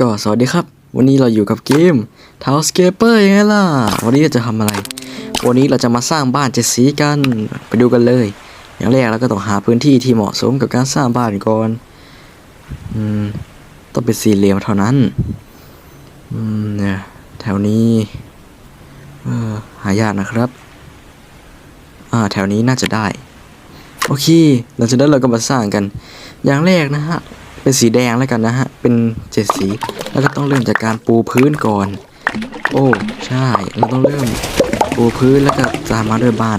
ก็สวัสดีครับ วันนี้เราอยู่กับเกม t o w s c a p e r ยังไงล่ะ วันนี้เราจะทำอะไร วันนี้เราจะมาสร้างบ้านเจ็ดสีกัน ไปดูกันเลย อย่างแรกเราก็ต้องหาพื้นที่ที่เหมาะสมกับการสร้างบ้านก่อนอืมต้องเป็นสี่เหลี่ยมเท่านั้นอืมเนี่ยแถวนี้เออหายากนะครับ อ่าแถวนี้น่าจะได้ โอเคหลังจากนั้นเราก็มาสร้างกัน อย่างแรกนะฮะ เป็นสีแดงแล้วกันนะฮะ เป็นเจ็ดสี แล้วก็ต้องเริ่มจากการปูพื้นก่อน โอ้ ใช่ เราต้องเริ่มปูพื้นแล้วก็ตามมาด้วยบ้าน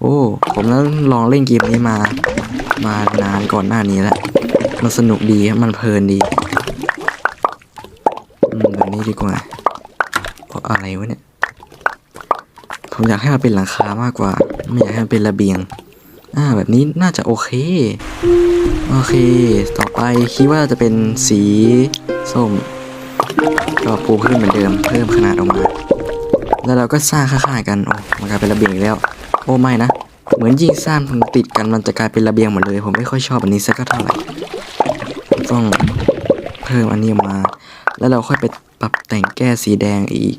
โอ้ ผมนั้นลองเล่นเกมนี้มา มานานก่อนหน้านี้แล้ว มันสนุกดีมันเพลินดีอืมแบบนี้ดีกว่า เพราะอะไรวะเนี่ย ผมอยากให้มันเป็นหลังคามากกว่า ไม่อยากให้มันเป็นระเบียง อ่า แบบนี้น่าจะโอเค โอเค ต่อไปคิดว่าจะเป็นสีส้ม ก็ปูขึ้นเหมือนเดิม เพิ่มขนาดออกมา แล้วเราก็สร้างข้างๆกัน โอ้มันกลายเป็นระเบียงอีกแล้ว โอ้ไม่นะ เหมือนยิ่งสร้างมันติดกันมันจะกลายเป็นระเบียงหมดเลย ผมไม่ค่อยชอบอันนี้สักเท่าไหร่ ต้องเพิ่มอันนี้มา แล้วเราค่อยไปปรับแต่งแก้สีแดงอีก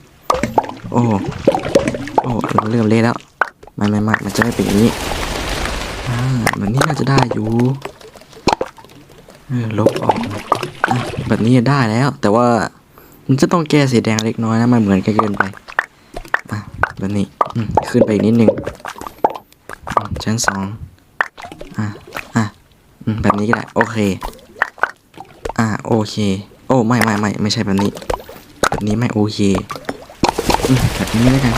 โอ้โอ้เริ่มเละแล้ว ไม่ไม่ไม่มันจะไม่เป็นอย่างนี้อ่าแบบนี้น่าจะได้อยู่ ลบออกอะแบบนี้ได้แล้ว แต่ว่ามันจะต้องแก้สีแดงเล็กน้อยนะมันเหมือนกันเกินไปอะแบบนี้ขึ้นไปอีกนิดนึงชั้นสองอะอะแบบนี้ก็ได้ โอเค อะโอเค โอ้ไม่ไม่ไม่ไม่ใช่แบบนี้ แบบนี้ไม่โอเคอแบบนี้แล้วกัน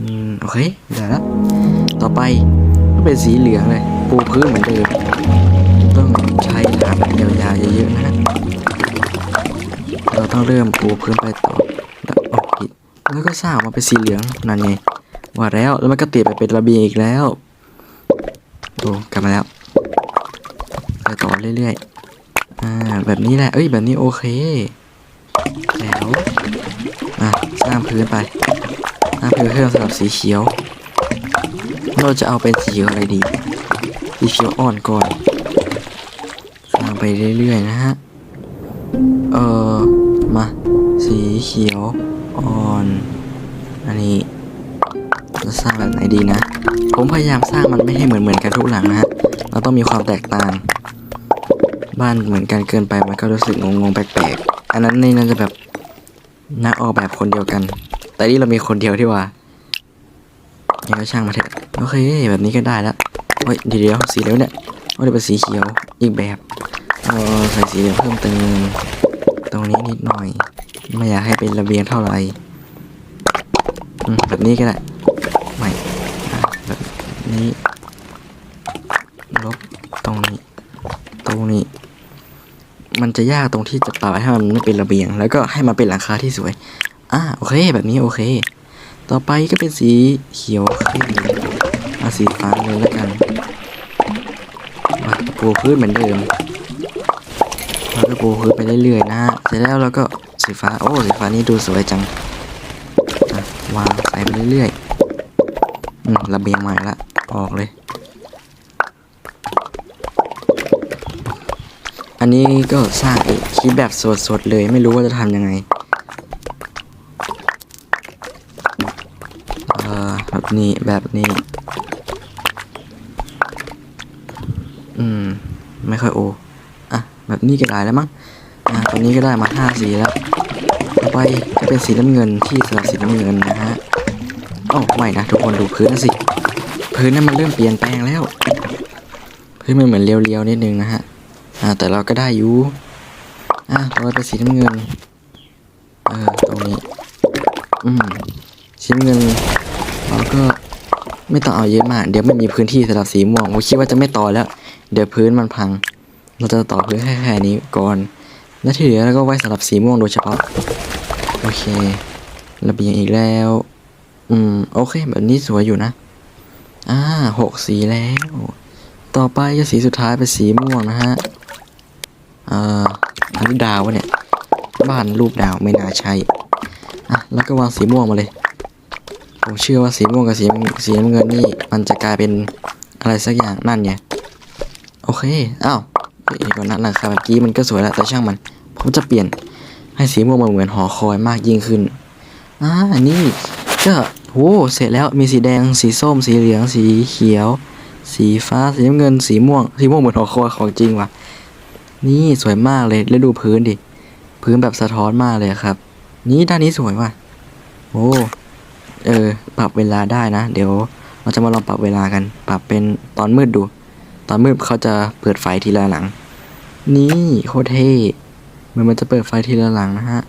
อืมโอเคได้แล้วต่อไปก็เป็นสีเหลืองเลยปูพื้นเหมือนเดิม ยาวๆเยอะๆนะฮะเราต้องเริ่มปูพื้นไปต่อแล้วโอ้ผิดแล้วก็สร้างมาเป็นสีเหลืองนั่นไงว่าแล้วแล้วมันก็ติดไปเป็นระเบียงอีกแล้วโอ้กลับมาแล้วไปต่อเรื่อยๆอ่าแบบนี้แหละเอ้ยแบบนี้โอเคแล้วอะสร้างพื้นไปสร้างพื้นเพิ่มสำหรับสีเขียว เราจะเอาเป็นสีอะไรดีสีเขียวอ่อนก่อน ไปเรื่อยๆนะฮะ เออมา สีเขียวอ่อน อันนี้จะสร้างแบบไหนดีนะ ผมพยายามสร้างมันไม่ให้เหมือนเหมือนๆกันทุกหลังนะฮะ เราต้องมีความแตกต่าง บ้านเหมือนกันเกินไปมันก็รู้สึกงงๆแปลกๆ อันนั้นนี่น่าจะแบบนักออกแบบคนเดียวกัน แต่นี่เรามีคนเดียวที่ว่ายังก็ช่างมาเถอะโอเคแบบนี้ก็ได้แล้วเฮ้ยเดี๋ยวเดียวสีเหลืองเนี่ยว่าจะเป็นสีเขียวอีกแบบ เอใส่สีเหลืองเพิ่มเติม ตรงนี้นิดหน่อย ไม่อยากให้เป็นระเบียงเท่าไหร่แบบนี้ก็ได้ไม่แบบนี้ลบตรงนี้ ตรงนี้ มันจะยากตรงที่จะปรับให้มันไม่เป็นระเบียง แล้วก็ให้มันเป็นหลังคาที่สวยอ่าโอเค แบบนี้โอเค ต่อไปก็เป็นสีเขียวขึ้นมาสีฟ้าเลยแล้วกันมาปูพื้นเหมือนเดิม เราก็ปูพื้นไปเรื่อยๆนะฮะเสร็จแล้วเราก็สีฟ้าโอ้สีฟ้านี่ดูสวยจังวางใส่ไปเรื่อยๆอืมระเบียงใหม่ละออกเลย อันนี้ก็สร้างเองคิดแบบสดๆเลยไม่รู้ว่าจะทำยังไงเอ่อแบบนี้แบบนี้ อืม ไม่ค่อยโอ แบบนี้ก็ได้แล้วมั้งอะตอนนี้ก็ได้มาห้าสีแล้วต่อไปก็เป็นสีน้ำเงินที่สำหรับสีน้ำเงินนะฮะโอ้ไม่นะทุกคนดูพื้นนะสิพื้นนั้นมันเริ่มเปลี่ยนแปลงแล้วพื้นมันเหมือนเรียวๆนิดนึงนะฮะอ่าแต่เราก็ได้อยู่อะต่อไปเป็นสีน้ำเงินเออตรงนี้อืมสีน้ำเงินเราก็ไม่ต้องเอาเยอะมาก เดี๋ยวไม่มีพื้นที่สำหรับสีม่วงผมคิดว่าจะไม่ต่อแล้ว เดี๋ยวพื้นมันพัง เราจะตอพื้นแค่แค่นี้ก่อน และที่เหลือเราก็ไว้สำหรับสีม่วงโดยเฉพาะ โอเค ระเบียงอีกแล้ว อืม โอเค แบบนี้สวยอยู่นะ อ่าหกสีแล้ว ต่อไปก็สีสุดท้ายเป็นสีม่วงนะฮะ อ่าอันนี้ดาววะเนี่ย บ้านรูปดาวไม่น่าใช่ อะ แล้วก็วางสีม่วงมาเลย ผมเชื่อว่าสีม่วงกับสีสีน้ำเงินนี่ มันจะกลายเป็นอะไรสักอย่างนั่นไง โอเค อ้าว เดี๋ยวก่อนนะราคาเมื่อกี้มันก็สวยแล้วแต่ช่างมัน ผมจะเปลี่ยนให้สีม่วงมันเหมือนหอคอยมากยิ่งขึ้นอ่าอันนี้ก็โหเสร็จแล้วมีสีแดงสีส้ม สีเหลืองสีเขียว สีฟ้าสีน้ำเงินสีม่วงสีม่วงเหมือนหอคอยของจริงว่ะ นี่สวยมากเลยแล้วดูพื้นดิพื้นแบบสะท้อนมากเลยครับ นี่ด้านนี้สวยว่ะโอ้เออ ปรับเวลาได้นะ เดี๋ยวเราจะมาลองปรับเวลากัน ปรับเป็นตอนมืดดู ตอนมืดเขาจะเปิดไฟทีละหลัง นี่โคตรเท่เหมือนมันจะเปิดไฟทีละหลังนะฮะ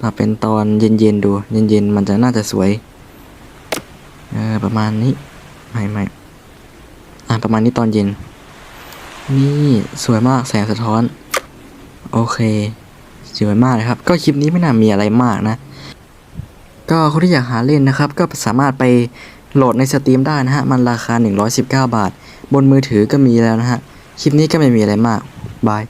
ปรับเป็นตอนเย็นๆดู เย็นๆมันจะน่าจะสวยเออประมาณนี้ไม่ไม่อะประมาณนี้ตอนเย็น นี่สวยมากแสงสะท้อน โอเคสวยมากเลยครับ ก็คลิปนี้ไม่น่ามีอะไรมากนะ ก็คนที่อยากหาเล่นนะครับ ก็สามารถไปโหลดในสตรีมได้นะฮะ มันราคา 119 บาท บนมือถือก็มีแล้วนะฮะ คลิปนี้ก็ไม่มีอะไรมาก บาย